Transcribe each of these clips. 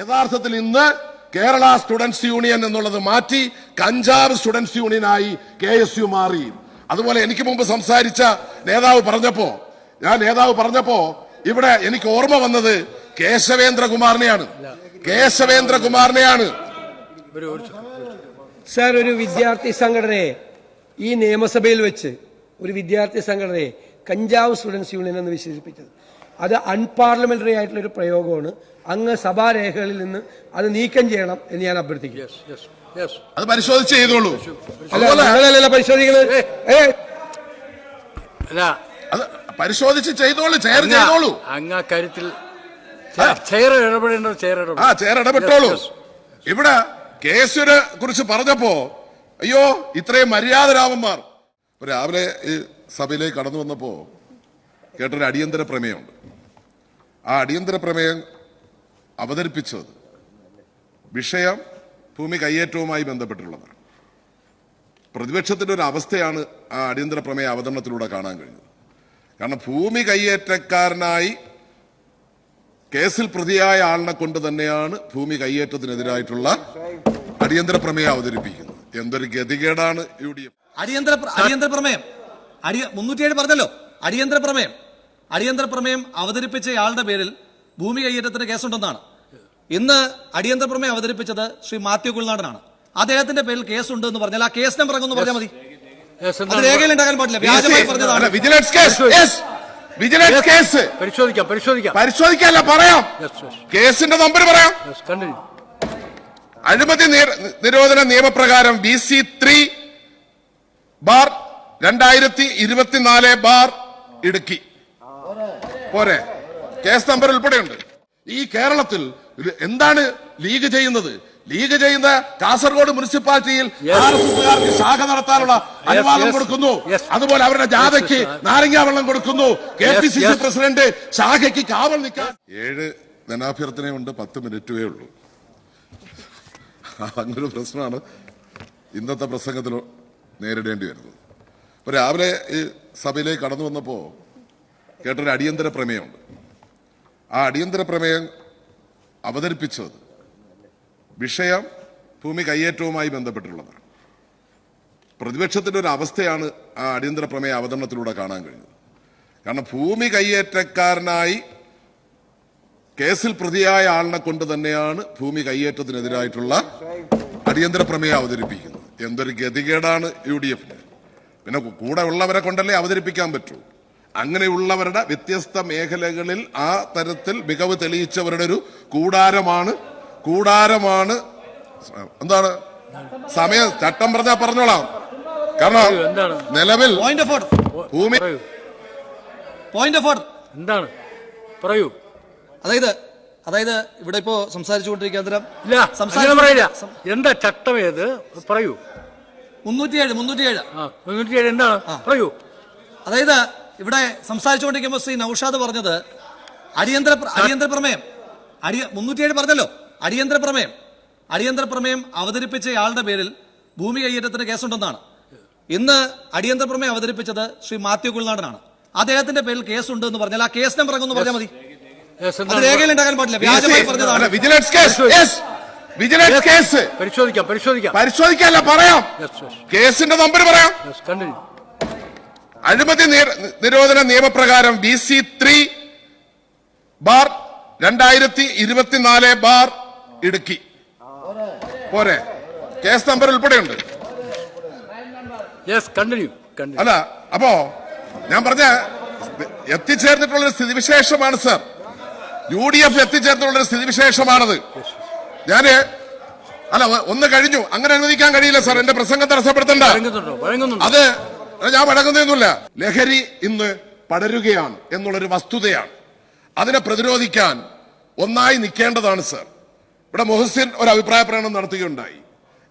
യഥാർത്ഥത്തിൽ ഇന്ന് Kerala students union എന്നുള്ളത് മാറ്റി കഞ്ചാവ് സ്റ്റുഡൻസ് യൂണിയനായി കെ എസ് യു മാറി. അതുപോലെ എനിക്ക് മുമ്പ് സംസാരിച്ച നേതാവ് പറഞ്ഞപ്പോ ഞാൻ നേതാവ് പറഞ്ഞപ്പോ ഇവിടെ എനിക്ക് ഓർമ്മ വന്നത് കേശവേന്ദ്രകുമാറിനെയാണ്. കേശവേന്ദ്രകുമാറിനെയാണ്. സർ ഒരു വിദ്യാർത്ഥി സംഘടനയെ ഈ നിയമസഭയിൽ വെച്ച് ഒരു വിദ്യാർത്ഥി സംഘടനയെ കഞ്ചാവ് സ്റ്റുഡൻസ് യൂണിയൻ എന്ന് വിശേഷിപ്പിച്ചത്. അത് അൺപാർലമെന്ററി ആയിട്ടുള്ള ഒരു പ്രയോഗമാണ്. അങ്ങ് സഭാരേഖകളിൽ നിന്ന് അത് നീക്കം ചെയ്യണം എന്ന് ഞാൻ അഭ്യർത്ഥിക്കുന്നു. Yes, yes, yes. അത് പരിശോധിച്ച് ചെയ്തോളൂ. പരിശോധിക്കുന്നത്? പരിശോധിച്ച് ചെയ്തോളൂ ചെയർ ചെയ്തോളൂ. അങ്ങ് ആ കാര്യത്തിൽ ചെയർ ഇടപെടേണ്ടത് ചെയർ ആ ചെയർ ഇടപെട്ടോളൂ. ഇവിടെ കേസിനെ കുറിച്ച് പറഞ്ഞപ്പോ അയ്യോ ഇത്രയും മര്യാദ രാമന്മാർ രാവിലെ ഈ സഭയിലേക്ക് കടന്നു വന്നപ്പോ കേട്ടൊരു അടിയന്തര പ്രമേയമുണ്ട്. ആ അടിയന്തര പ്രമേയം അവതരിപ്പിച്ചത് വിഷയം ഭൂമി കയ്യേറ്റവുമായി ബന്ധപ്പെട്ടുള്ളതാണ് പ്രതിപക്ഷത്തിന്റെ ഒരു അവസ്ഥയാണ് ആ അടിയന്തര പ്രമേയ അവതരണത്തിലൂടെ കാണാൻ കഴിഞ്ഞത്. കാരണം ഭൂമി കയ്യേറ്റക്കാരനായി കേസിൽ പ്രതിയായ ആളിനെ കൊണ്ട് തന്നെയാണ് ഭൂമി കയ്യേറ്റത്തിനെതിരായിട്ടുള്ള അടിയന്തര പ്രമേയം അവതരിപ്പിക്കുന്നത്. എന്തൊരു ഗതികേടാണ് യു ഡി എഫ്. അടിയന്തര അടിയന്തര പ്രമേയം. അടിയ മുന്നൂറ്റിയേഴ് പറഞ്ഞല്ലോ. അടിയന്തര പ്രമേയം. അടിയന്തര പ്രമേയം അവതരിപ്പിച്ചയാളുടെ പേരിൽ ഭൂമി കയ്യേറ്റത്തിന് കേസുണ്ടെന്നാണ്. ഇന്ന് അടിയന്തര പ്രമേയം അവതരിപ്പിച്ചത് ശ്രീ മാത്യു കുൽനാടനാണ്. അദ്ദേഹത്തിന്റെ പേരിൽ കേസുണ്ട് എന്ന് പറഞ്ഞാൽ ആ കേസ് നമ്പർ അങ്ങൊന്ന് പറഞ്ഞാൽ മതി. Yes, അത് എന്താണ് രേഖയിൽ ഉണ്ടാക്കാൻ പാടില്ല. വ്യാജമായി പറഞ്ഞതാണ്. Vigilance case yes vigilance case പരിശോധിക്കാം പരിശോധിക്കാം. പരിശോധിക്കാല്ല പറയാം. Yes, yes, കേസിന്റെ നമ്പർ പറയാം. അഴിമതി നിരോധന നിയമപ്രകാരം ബി സി ത്രീ ബാർ രണ്ടായിരത്തി ഇരുപത്തിനാല് ബാർ ഇടുക്കി. പോരെ. കേസ് നമ്പർ ഉൾപ്പെടെയുണ്ട്. ഈ കേരളത്തിൽ എന്താണ് ലീഗ് ചെയ്യുന്നത്? ലീഗ് ചെയ്യുന്ന കാസർഗോഡ് മുനിസിപ്പാലിറ്റിയിൽ. ആർ എസ് എസുകാർക്ക് ശാഖ നടത്താനുള്ള അനുവാദം കൊടുക്കുന്നു. അതുപോലെ അവരുടെ ജാഥയ്ക്ക്. നാരങ്ങാ വെള്ളം കൊടുക്കുന്നു. K P C C president ശാഖയ്ക്ക് കാവൽ നിൽക്കാൻ ഏഴ് ധനാഭ്യർത്ഥനയുണ്ട് പത്ത് മിനിറ്റേ ഉള്ളൂ. അങ്ങനൊരു പ്രശ്നമാണ് ഇന്നത്തെ പ്രസംഗത്തിൽ നേരിടേണ്ടി വരുന്നത്. അപ്പൊ രാവിലെ ഈ സഭയിലേക്ക് കടന്നു വന്നപ്പോ കേട്ടൊരു അടിയന്തര പ്രമേയമുണ്ട്. ആ അടിയന്തര പ്രമേയം അവതരിപ്പിച്ചത് വിഷയം ഭൂമി കയ്യേറ്റവുമായി ബന്ധപ്പെട്ടുള്ളതാണ്. പ്രതിപക്ഷത്തിന്റെ ഒരു അവസ്ഥയാണ് ആ അടിയന്തര പ്രമേയ അവതരണത്തിലൂടെ കാണാൻ കഴിഞ്ഞത്. കാരണം ഭൂമി കയ്യേറ്റക്കാരനായി കേസിൽ പ്രതിയായ ആളിനെ കൊണ്ട് തന്നെയാണ് ഭൂമി കയ്യേറ്റത്തിനെതിരായിട്ടുള്ള അടിയന്തര പ്രമേയം അവതരിപ്പിക്കുന്നത്. എന്തൊരു ഗതികേടാണ് യു ഡി എഫിന്. പിന്നെ കൂടെ ഉള്ളവരെ കൊണ്ടല്ലേ അവതരിപ്പിക്കാൻ പറ്റൂ. അങ്ങനെയുള്ളവരുടെ വ്യത്യസ്ത മേഖലകളിൽ ആ തരത്തിൽ മികവ് തെളിയിച്ചവരുടെ ഒരു കൂടാരമാണ്. കൂടാരമാണ് എന്താണ്? സമയം ചട്ടം പറഞ്ഞാ പറഞ്ഞോളാം. കാരണം എന്താണ്? നിലവിൽ പോയിന്റ് ഓഫ് ഓർഡർ ഭൂമി പോയിന്റ് ഓഫ് ഓർഡർ എന്താണ്? പറയൂ. അതായത് അതായത് ഇവിടെ ഇപ്പോ അന്നേരം ഇല്ല പറയില്ല. എന്താ ചട്ടം ഏത്? പറയൂ. മുന്നൂറ്റിയേഴ് മുന്നൂറ്റിയേഴ്. ആ മുന്നൂറ്റി എന്താണ്? പറയൂ. അതായത് ഇവിടെ സംസാരിച്ചുകൊണ്ടിരിക്കുമ്പോൾ ശ്രീ നൌഷാദ് പറഞ്ഞത് അടിയന്തര അടിയന്തര പ്രമേയം. അടിയ മുന്നൂറ്റിയേഴ് പറഞ്ഞല്ലോ. അടിയന്തര പ്രമേയം. അടിയന്തര പ്രമേയം അവതരിപ്പിച്ചയാളുടെ പേരിൽ ഭൂമി കയ്യേറ്റത്തിന് കേസുണ്ടെന്നാണ്. ഇന്ന് അടിയന്തര പ്രമേയം അവതരിപ്പിച്ചത് ശ്രീ മാത്യു കുൽനാടനാണ്. അദ്ദേഹത്തിന്റെ പേരിൽ കേസുണ്ട് എന്ന് പറഞ്ഞാൽ ആ കേസ് നമ്പർ അങ്ങൊന്ന് പറഞ്ഞാൽ മതി. പരിശോധിക്കാം അത് എന്താണ്? രേഖയിൽ ഉണ്ടാക്കാൻ പാടില്ല. വ്യാജമായി പറഞ്ഞതാണ്. Vigilance case yes vigilance case പരിശോധിക്കാം പരിശോധിക്കാം. പരിശോധിക്കാല്ല പറയാം. കേസിന്റെ നമ്പർ പറയാം. അഴിമതി നിരോധന നിയമപ്രകാരം ബി സി ത്രീ ബാർ രണ്ടായിരത്തി ഇരുപത്തിനാല് ബാർ ഇടുക്കി. പോരെ. കേസ് നമ്പർ ഉൾപ്പെടെയുണ്ട്. അല്ല അപ്പോ ഞാൻ പറഞ്ഞ എത്തിച്ചേർന്നിട്ടുള്ള ഒരു സ്ഥിതിവിശേഷമാണ് സർ യു ഡി എഫ് എത്തിച്ചേർന്നിട്ടുള്ള ഒരു സ്ഥിതിവിശേഷമാണത്. ഞാൻ അല്ല ഒന്ന് കഴിഞ്ഞു. അങ്ങനെ അനുവദിക്കാൻ കഴിയില്ല സർ എന്റെ പ്രസംഗം തടസ്സപ്പെടുത്തണ്ട. അത് ഞാൻ വഴങ്ങുന്നൊന്നുമില്ല ലഹരി ഇന്ന് പടരുകയാണ് എന്നുള്ളൊരു വസ്തുതയാണ്. അതിനെ പ്രതിരോധിക്കാൻ ഒന്നായി നിൽക്കേണ്ടതാണ് സർ. ഇവിടെ മൊഹസിൻ ഒരു അഭിപ്രായ പ്രകടനം നടത്തുകയുണ്ടായി.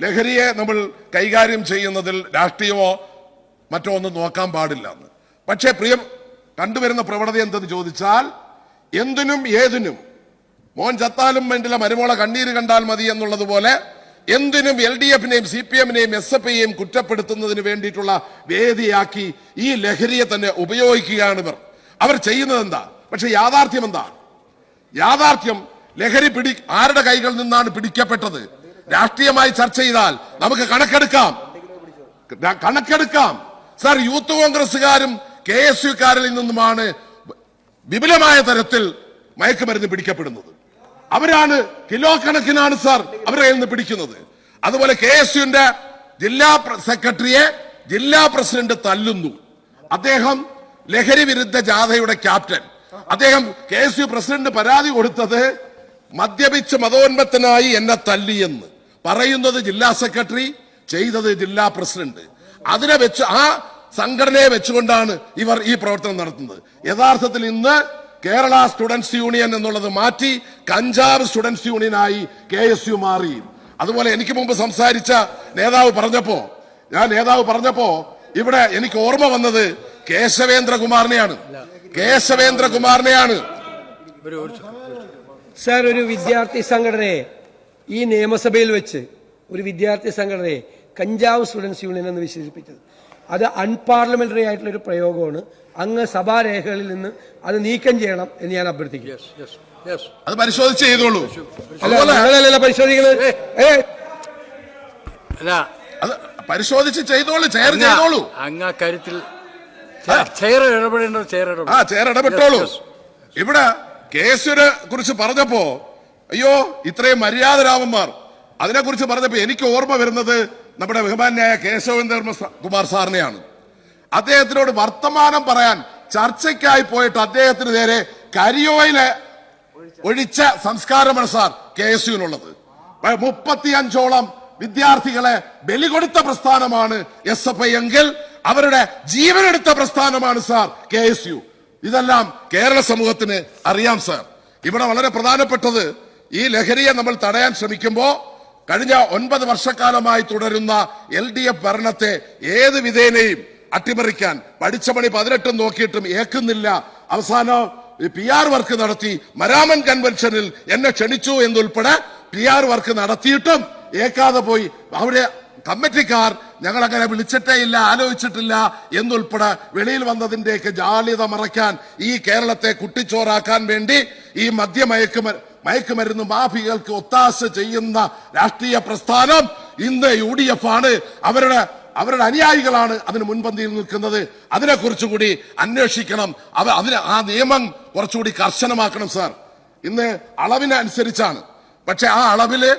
ലഹരിയെ നമ്മൾ കൈകാര്യം ചെയ്യുന്നതിൽ രാഷ്ട്രീയമോ മറ്റോ ഒന്നും നോക്കാൻ പാടില്ല എന്ന്. പക്ഷേ പ്രിയം കണ്ടുവരുന്ന പ്രവണത എന്തെന്ന് ചോദിച്ചാൽ എന്തിനും ഏതിനും മോൻ ചത്താലും വേണ്ടില്ല മരുമോളെ കണ്ണീര് കണ്ടാൽ മതി എന്നുള്ളതുപോലെ എന്തിനും എൽ ഡി എഫിനെയും സി പി എമ്മിനെയും എസ് എഫ് ഐയെയും കുറ്റപ്പെടുത്തുന്നതിന് വേണ്ടിയിട്ടുള്ള വേദിയാക്കി ഈ ലഹരിയെ തന്നെ ഉപയോഗിക്കുകയാണ് ഇവർ. അവർ ചെയ്യുന്നത് എന്താ? പക്ഷെ യാഥാർത്ഥ്യം എന്താ? യാഥാർത്ഥ്യം ലഹരി പിടി ആരുടെ കൈകളിൽ നിന്നാണ് പിടിക്കപ്പെട്ടത്? രാഷ്ട്രീയമായി ചർച്ച ചെയ്താൽ നമുക്ക് കണക്കെടുക്കാം. കണക്കെടുക്കാം. സർ യൂത്ത് കോൺഗ്രസ്സുകാരും കെ എസ് യുക്കാരിൽ നിന്നുമാണ് വിപുലമായ തരത്തിൽ മയക്കുമരുന്ന് പിടിക്കപ്പെടുന്നത്. അവരാണ് കിലോ കണക്കിനാണ് സാർ അവരുടെ കയ്യിൽ നിന്ന് പിടിക്കുന്നത്. അതുപോലെ കെ എസ് യുന്റെ ജില്ലാ സെക്രട്ടറിയെ ജില്ലാ പ്രസിഡന്റ് തല്ലുന്നു. അദ്ദേഹം ലഹരി വിരുദ്ധ ജാഥയുടെ ക്യാപ്റ്റൻ. അദ്ദേഹം കെ എസ് യു പ്രസിഡന്റ് പരാതി കൊടുത്തത് മദ്യപിച്ച് മതോന്മത്തനായി എന്നെ തല്ലിയെന്ന്. പറയുന്നത് ജില്ലാ സെക്രട്ടറി ചെയ്തത് ജില്ലാ പ്രസിഡന്റ്. അതിനെ വെച്ച് ആ സംഘടനയെ വെച്ചുകൊണ്ടാണ് ഇവർ ഈ പ്രവർത്തനം നടത്തുന്നത്. യഥാർത്ഥത്തിൽ ഇന്ന് കേരള സ്റ്റുഡൻസ് യൂണിയൻ എന്നുള്ളത് മാറ്റി കഞ്ചാവ് സ്റ്റുഡൻസ് യൂണിയനായി കെ എസ് യു മാറി. അതുപോലെ എനിക്ക് മുമ്പ് സംസാരിച്ച നേതാവ് പറഞ്ഞപ്പോ ഞാൻ നേതാവ് പറഞ്ഞപ്പോ ഇവിടെ എനിക്ക് ഓർമ്മ വന്നത് കേശവേന്ദ്രകുമാറിനെയാണ്. കേശവേന്ദ്രകുമാറിനെയാണ്. സർ ഒരു വിദ്യാർത്ഥി സംഘടനയെ ഈ നിയമസഭയിൽ വെച്ച് ഒരു വിദ്യാർത്ഥി സംഘടനയെ കഞ്ചാവ് സ്റ്റുഡൻസ് യൂണിയൻ എന്ന് വിശേഷിപ്പിച്ചത്. അത് അൺപാർലമെന്ററി ആയിട്ടുള്ള ഒരു പ്രയോഗമാണ്. അങ്ങ് സഭാരേഖകളിൽ നിന്ന് അത് നീക്കം ചെയ്യണം എന്ന് ഞാൻ അഭ്യർത്ഥിക്കുന്നു. യെസ് യെസ് യെസ് അത് പരിശോധിച്ച് ചെയ്തോളൂ. അല്ല അതുപോലെ ഞങ്ങളല്ലല്ലോ പരിശോധിക്കുന്നത്? ഏ. അല്ല. അത് പരിശോധിച്ച് ചെയ്തോളൂ ചെയർ ചെയ്തോളൂ. അങ്ങ് കാര്യത്തിൽ ചെയർ ഇടപെടേണ്ടത് ചെയർ ആ ചേർ ഇടപെട്ടോളൂ. ഇവിടെ കേസിനെ കുറിച്ച് പറഞ്ഞപ്പോ അയ്യോ ഇത്രയും മര്യാദരാമന്മാർ അതിനെക്കുറിച്ച് പറഞ്ഞപ്പോ എനിക്ക് ഓർമ്മ വരുന്നത് നമ്മുടെ ബഹുമാന്യായ കേശവേന്ദ്ര കുമാർ സാറിനെയാണ്. അദ്ദേഹത്തിനോട് വർത്തമാനം പറയാൻ ചർച്ചയ്ക്കായി പോയിട്ട് അദ്ദേഹത്തിന് നേരെ കരിയോയിലെ ഒഴിച്ച സംസ്കാരമാണ് സാർ കെ എസ് യുവിനുള്ളത് മുപ്പത്തിയഞ്ചോളം വിദ്യാർത്ഥികളെ ബലി കൊടുത്ത പ്രസ്ഥാനമാണ് എസ് എഫ് ഐ എങ്കിൽ അവരുടെ ജീവനെടുത്ത പ്രസ്ഥാനമാണ് സാർ കെ എസ് യു ഇതെല്ലാം കേരള സമൂഹത്തിന് അറിയാം സാർ. ഇവിടെ വളരെ പ്രധാനപ്പെട്ടത് ഈ ലഹരിയെ നമ്മൾ തടയാൻ ശ്രമിക്കുമ്പോൾ കഴിഞ്ഞ ഒൻപത് വർഷക്കാലമായി തുടരുന്ന എൽ ഡി എഫ് ഭരണത്തെ ഏത് വിധേനയും അട്ടിമറിക്കാൻ പഠിച്ച പണി പതിനെട്ടും നോക്കിയിട്ടും ഏക്കുന്നില്ല അവസാനം പി ആർ വർക്ക് നടത്തി മരാമൻ കൺവെൻഷനിൽ എന്നെ ക്ഷണിച്ചു എന്നുൾപ്പെടെ പി ആർ വർക്ക് നടത്തിയിട്ടും ഏക്കാതെ പോയി. അവിടെ കമ്മിറ്റിക്കാർ ഞങ്ങൾ അങ്ങനെ വിളിച്ചിട്ടേ ഇല്ല ആലോചിച്ചിട്ടില്ല എന്നുൾപ്പെടെ വെളിയിൽ വന്നതിന്റെയൊക്കെ ജാള്യത മറയ്ക്കാൻ ഈ കേരളത്തെ കുട്ടിച്ചോറാക്കാൻ വേണ്ടി ഈ മദ്യമയക്കുമ മയക്കുമരുന്ന് മാഫികൾക്ക് ഒത്താശ ചെയ്യുന്ന രാഷ്ട്രീയ പ്രസ്ഥാനം ഇന്ന് യു ഡി എഫ് ആണ്. അവരുടെ അവരുടെ അനുയായികളാണ് അതിന് മുൻപന്തിയിൽ നിൽക്കുന്നത്. അതിനെക്കുറിച്ചും കൂടി അന്വേഷിക്കണം. അവ അതിന് ആ നിയമം കുറച്ചുകൂടി കർശനമാക്കണം സാർ. ഇന്ന് അളവിനനുസരിച്ചാണ്. പക്ഷെ ആ അളവിൽ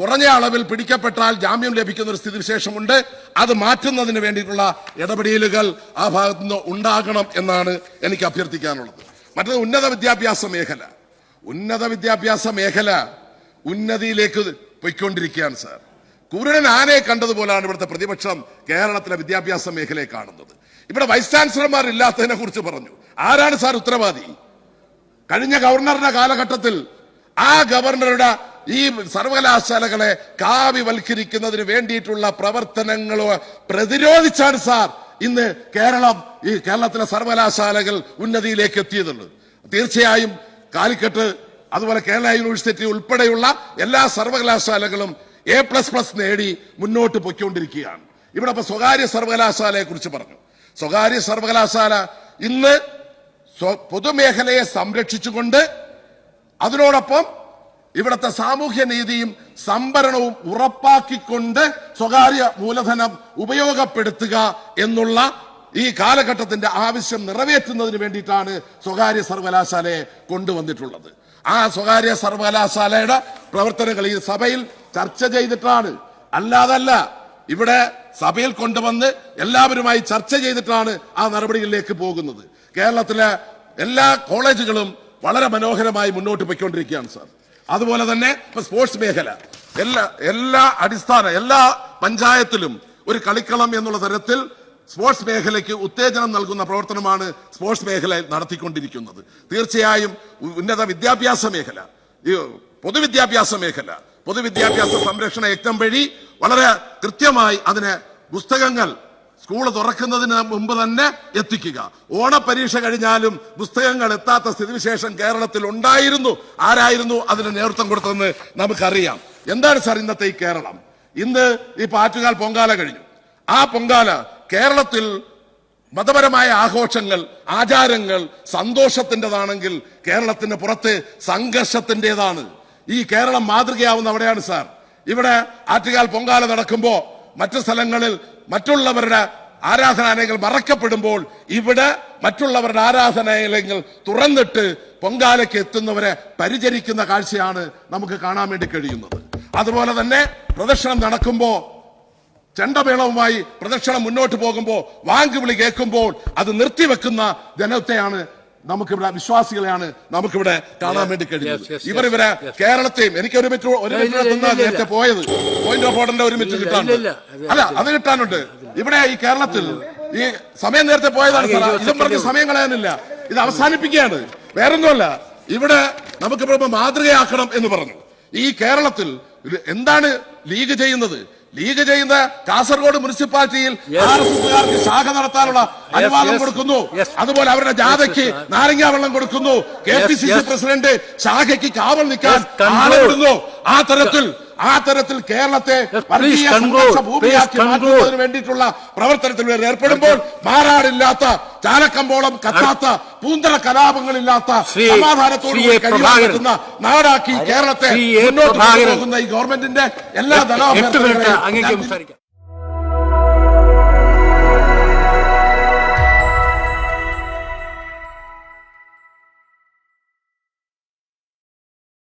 കുറഞ്ഞ അളവിൽ പിടിക്കപ്പെട്ടാൽ ജാമ്യം ലഭിക്കുന്ന ഒരു സ്ഥിതിവിശേഷമുണ്ട്. അത് മാറ്റുന്നതിന് വേണ്ടിയിട്ടുള്ള ഇടപെടലുകൾ ആ ഭാഗത്തുനിന്ന് ഉണ്ടാകണം എന്നാണ് എനിക്ക് അഭ്യർത്ഥിക്കാനുള്ളത്. മറ്റത് ഉന്നത വിദ്യാഭ്യാസ മേഖല. ഉന്നത വിദ്യാഭ്യാസ മേഖല ഉന്നതിയിലേക്ക് പൊയ്ക്കൊണ്ടിരിക്കുകയാണ് സാർ. കുരുടൻ ആനയെ കണ്ടതുപോലാണ് ഇവിടുത്തെ പ്രതിപക്ഷം കേരളത്തിലെ വിദ്യാഭ്യാസ മേഖലയെ കാണുന്നത്. ഇവിടെ വൈസ് ചാൻസലർമാർ ഇല്ലാത്തതിനെ കുറിച്ച് പറഞ്ഞു. ആരാണ് സാർ ഉത്തരവാദി? കഴിഞ്ഞ ഗവർണറുടെ കാലഘട്ടത്തിൽ ആ ഗവർണറുടെ ഈ സർവകലാശാലകളെ കാവ്യവൽക്കരിക്കുന്നതിന് വേണ്ടിയിട്ടുള്ള പ്രവർത്തനങ്ങളോ പ്രതിരോധിച്ചാണ് സാർ ഇന്ന് കേരളം ഈ കേരളത്തിലെ സർവകലാശാലകൾ ഉന്നതിയിലേക്ക് എത്തിയതുള്ളത്. തീർച്ചയായും കാലിക്കറ്റ് അതുപോലെ കേരള യൂണിവേഴ്സിറ്റി ഉൾപ്പെടെയുള്ള എല്ലാ സർവകലാശാലകളും എ പ്ലസ് പ്ലസ് നേടി മുന്നോട്ട് പൊയ്ക്കൊണ്ടിരിക്കുകയാണ്. ഇവിടെ ഇപ്പൊ സ്വകാര്യ സർവകലാശാലയെ കുറിച്ച് പറഞ്ഞു. സ്വകാര്യ സർവകലാശാല ഇന്ന് പൊതുമേഖലയെ സംരക്ഷിച്ചുകൊണ്ട് അതിനോടൊപ്പം ഇവിടുത്തെ സാമൂഹ്യ നീതിയും സംഭരണവും ഉറപ്പാക്കിക്കൊണ്ട് സ്വകാര്യ മൂലധനം ഉപയോഗപ്പെടുത്തുക എന്നുള്ള ഈ കാലഘട്ടത്തിന്റെ ആവശ്യം നിറവേറ്റുന്നതിന് വേണ്ടിയിട്ടാണ് സ്വകാര്യ സർവകലാശാലയെ കൊണ്ടുവന്നിട്ടുള്ളത്. ആ സ്വകാര്യ സർവകലാശാലയുടെ പ്രവർത്തനങ്ങൾ ഈ സഭയിൽ ചർച്ച ചെയ്തിട്ടാണ്. അല്ലാതല്ല ഇവിടെ സഭയിൽ കൊണ്ടുവന്ന് എല്ലാവരുമായി ചർച്ച ചെയ്തിട്ടാണ് ആ നടപടികളിലേക്ക് പോകുന്നത്. കേരളത്തിലെ എല്ലാ കോളേജുകളും വളരെ മനോഹരമായി മുന്നോട്ട് പോയിക്കൊണ്ടിരിക്കുകയാണ് സാർ. അതുപോലെ തന്നെ സ്പോർട്സ് മേഖല. എല്ലാ എല്ലാ അടിസ്ഥാന എല്ലാ പഞ്ചായത്തിലും ഒരു കളിക്കളം എന്നുള്ള തരത്തിൽ സ്പോർട്സ് മേഖലയ്ക്ക് ഉത്തേജനം നൽകുന്ന പ്രവർത്തനമാണ് സ്പോർട്സ് മേഖല നടത്തിക്കൊണ്ടിരിക്കുന്നത്. തീർച്ചയായും ഉന്നത വിദ്യാഭ്യാസ മേഖല പൊതുവിദ്യാഭ്യാസ മേഖല പൊതുവിദ്യാഭ്യാസ സംരക്ഷണ യജ്ഞം വഴി വളരെ കൃത്യമായി അതിന് പുസ്തകങ്ങൾ സ്കൂൾ തുറക്കുന്നതിന് മുമ്പ് തന്നെ എത്തിക്കുക. ഓണപരീക്ഷ കഴിഞ്ഞാലും പുസ്തകങ്ങൾ എത്താത്ത സ്ഥിതിവിശേഷം കേരളത്തിൽ ഉണ്ടായിരുന്നു. ആരായിരുന്നു അതിന് നേതൃത്വം കൊടുത്തതെന്ന് നമുക്കറിയാം. എന്താണ് സാർ ഇന്നത്തെ ഈ കേരളം? ഇന്ന് ഈ പാറ്റുകാൽ പൊങ്കാല കഴിഞ്ഞു. ആ പൊങ്കാല കേരളത്തിൽ മതപരമായ ആഘോഷങ്ങൾ ആചാരങ്ങൾ സന്തോഷത്തിന്റെതാണെങ്കിൽ കേരളത്തിന് പുറത്ത് സംഘർഷത്തിന്റെതാണ്. ഈ കേരളം മാതൃകയാവുന്ന അവിടെയാണ് സാർ. ഇവിടെ ആറ്റുകാൽ പൊങ്കാല നടക്കുമ്പോൾ മറ്റു സ്ഥലങ്ങളിൽ മറ്റുള്ളവരുടെ ആരാധനാലയങ്ങൾ മറക്കപ്പെടുമ്പോൾ ഇവിടെ മറ്റുള്ളവരുടെ ആരാധനാലയങ്ങൾ തുറന്നിട്ട് പൊങ്കാലയ്ക്ക് എത്തുന്നവരെ പരിചരിക്കുന്ന കാഴ്ചയാണ് നമുക്ക് കാണാൻ വേണ്ടി കഴിയുന്നത്. അതുപോലെ തന്നെ പ്രദർശനം നടക്കുമ്പോ ചെണ്ടമേളവുമായി പ്രദക്ഷിണം മുന്നോട്ട് പോകുമ്പോൾ വാങ്കുവിളി കേൾക്കുമ്പോൾ അത് നിർത്തിവെക്കുന്ന ജനത്തെയാണ് നമുക്കിവിടെ വിശ്വാസികളെയാണ് നമുക്കിവിടെ കാണാൻ വേണ്ടി കഴിയുന്നത് ഇവർ ഇവരെ. കേരളത്തെയും എനിക്ക് ഒരു മിനിറ്റ് ഒരു മിനിറ്റ് നേരത്തെ പോയത്. പോയിന്റ് ഓഫ് ഓർഡറിന്റെ ഒരു മിനിറ്റ് കിട്ടാൻ കിട്ടാനുണ്ട്. അല്ല അത് കിട്ടാനുണ്ട്. ഇവിടെ ഈ കേരളത്തിൽ ഈ സമയം നേരത്തെ പോയതാണ് സാർ ഇതും പറഞ്ഞ് സമയം കളയാനില്ല. ഇത് അവസാനിപ്പിക്കുകയാണ്. വേറൊന്നുമല്ല ഇവിടെ നമുക്കിപ്പോ മാതൃകയാക്കണം എന്ന് പറഞ്ഞു. ഈ കേരളത്തിൽ എന്താണ് ലീഗ് ചെയ്യുന്നത്? ലീഗ് ചെയ്യുന്ന കാസർഗോഡ് മുനിസിപ്പാലിറ്റിയിൽ ശാഖ നടത്താനുള്ള അനുവാദം കൊടുക്കുന്നു. അതുപോലെ അവരുടെ ജാഥയ്ക്ക് നാരങ്ങാ വെള്ളം കൊടുക്കുന്നു. K P C C president ശാഖയ്ക്ക് കാവൽ നിൽക്കാൻ ആളെ. ആ തരത്തിൽ ആ തരത്തിൽ കേരളത്തെ വർഗീയ. സംഘർഷ ഭൂമിയാക്കി. മാറ്റുന്നതിന് വേണ്ടിയിട്ടുള്ള പ്രവർത്തനത്തിൽ ഏർപ്പെടുമ്പോൾ മാറാടില്ലാത്ത ചാലക്കമ്പോളം കത്താത്ത പൂന്തറ കലാപങ്ങളില്ലാത്ത ശ്രീ- സമാധാനത്തോടു ശ്രീ കൂടി എ. കഴിയാൻ പറ്റുന്ന നാടാക്കി കേരളത്തെ മുന്നോട്ട്. ഈ ഗവൺമെന്റിന്റെ എല്ലാ ധനാഭ്യർത്ഥനകളെയും